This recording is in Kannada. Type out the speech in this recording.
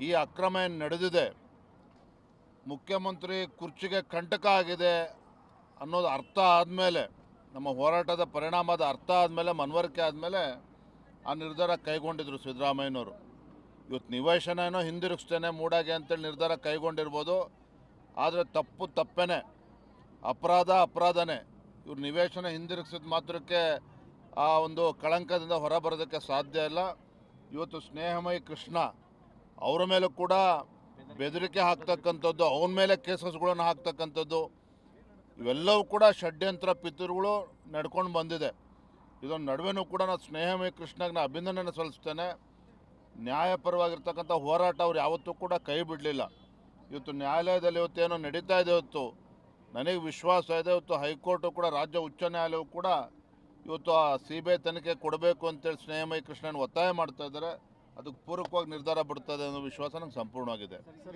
ಈ ಅಕ್ರಮ ಏನು ನಡೆದಿದೆ? ಮುಖ್ಯಮಂತ್ರಿ ಕುರ್ಚಿಗೆ ಕಂಟಕ ಆಗಿದೆ ಅನ್ನೋದು ಅರ್ಥ ಆದಮೇಲೆ, ನಮ್ಮ ಹೋರಾಟದ ಪರಿಣಾಮದ ಅರ್ಥ ಆದಮೇಲೆ, ಮನವರಿಕೆ ಆದಮೇಲೆ ಆ ನಿರ್ಧಾರ ಕೈಗೊಂಡಿದ್ರು ಸಿದ್ದರಾಮಯ್ಯನವರು. ಇವತ್ತು ನಿವೇಶನ ಏನೋ ಹಿಂದಿರುಗಿಸ್ತೇನೆ ಮೂಡಾಗೆ ಅಂತೇಳಿ ನಿರ್ಧಾರ ಕೈಗೊಂಡಿರ್ಬೋದು. ಆದರೆ ತಪ್ಪು ತಪ್ಪೇನೆ. ಅಪರಾಧ ಅಪರಾಧನೇ. ಇವ್ರು ನಿವೇಶನ ಹಿಂದಿರುಗಿಸಿದ ಮಾತ್ರಕ್ಕೆ ಆ ಒಂದು ಕಳಂಕದಿಂದ ಹೊರಬರೋದಕ್ಕೆ ಸಾಧ್ಯ ಇಲ್ಲ. ಇವತ್ತು ಸ್ನೇಹಮಯಿ ಕೃಷ್ಣ ಅವರ ಮೇಲೂ ಕೂಡ ಬೆದರಿಕೆ ಹಾಕ್ತಕ್ಕಂಥದ್ದು, ಅವನ ಮೇಲೆ ಕೇಸಸ್ಗಳನ್ನು ಹಾಕ್ತಕ್ಕಂಥದ್ದು, ಇವೆಲ್ಲವೂ ಕೂಡ ಷಡ್ಯಂತ್ರ ಪಿತೃಗಳು ನಡ್ಕೊಂಡು ಬಂದಿದೆ. ಇದೊಂದು ನಡುವೆನೂ ಕೂಡ ನಾನು ಸ್ನೇಹಮಯ ಕೃಷ್ಣಗೆ ನಾನು ಅಭಿನಂದನೆ ಸಲ್ಲಿಸ್ತೇನೆ. ನ್ಯಾಯಪರವಾಗಿರ್ತಕ್ಕಂಥ ಹೋರಾಟ ಅವ್ರು ಯಾವತ್ತೂ ಕೂಡ ಕೈ ಬಿಡಲಿಲ್ಲ. ಇವತ್ತು ನ್ಯಾಯಾಲಯದಲ್ಲಿ ಇವತ್ತೇನೋ ನಡೀತಾ ಇದೆ ಇವತ್ತು ನನಗೆ ವಿಶ್ವಾಸ ಇದೆ. ಇವತ್ತು ಹೈಕೋರ್ಟು ಕೂಡ, ರಾಜ್ಯ ಉಚ್ಚ ನ್ಯಾಯಾಲಯವು ಕೂಡ ಇವತ್ತು ಆ ಸಿ ಬಿ ಐ ತನಿಖೆ ಕೊಡಬೇಕು ಅಂತೇಳಿ ಸ್ನೇಹಮಯ ಕೃಷ್ಣನ ಒತ್ತಾಯ ಮಾಡ್ತಾ ಇದ್ದಾರೆ. ಅದಕ್ಕೆ ಪೂರಕವಾಗಿ ನಿರ್ಧಾರ ಬಿಡ್ತದೆ ಅನ್ನೋ ವಿಶ್ವಾಸ ನಂಗೆ ಸಂಪೂರ್ಣವಾಗಿದೆ.